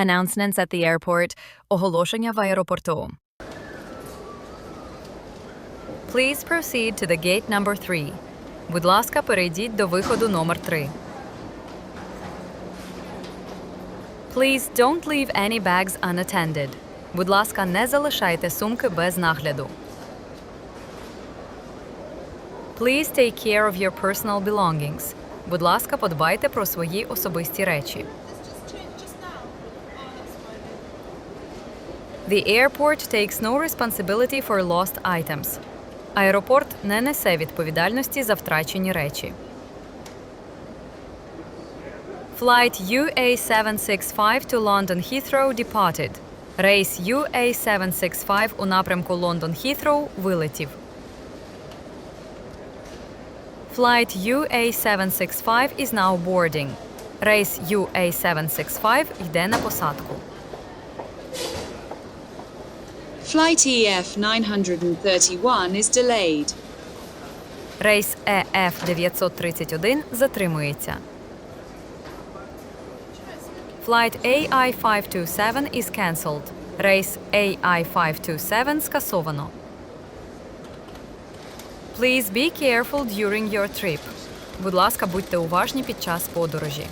Announcements at the airport. Оголошення в аеропорту. Please proceed to the gate number 3. Будь ласка, перейдіть до виходу номер 3. Please don't leave any bags unattended. Будь ласка, не залишайте сумки без нагляду. Please take care of your personal belongings. Будь ласка, подбайте про свої особисті речі. The airport takes no responsibility for lost items. Аеропорт не несе відповідальності за втрачені речі. Flight UA765 to London Heathrow departed. Рейс UA765 у напрямку Лондон Heathrow вилетів. Flight UA765 is now boarding. Рейс UA765 йде на посадку. Flight EF 931 is delayed. Рейс E EF931 затримується. Flight AI527 is cancelled. Рейс AI527 скасовано. Please be careful during your trip. Будь ласка, будьте уважні під час подорожі.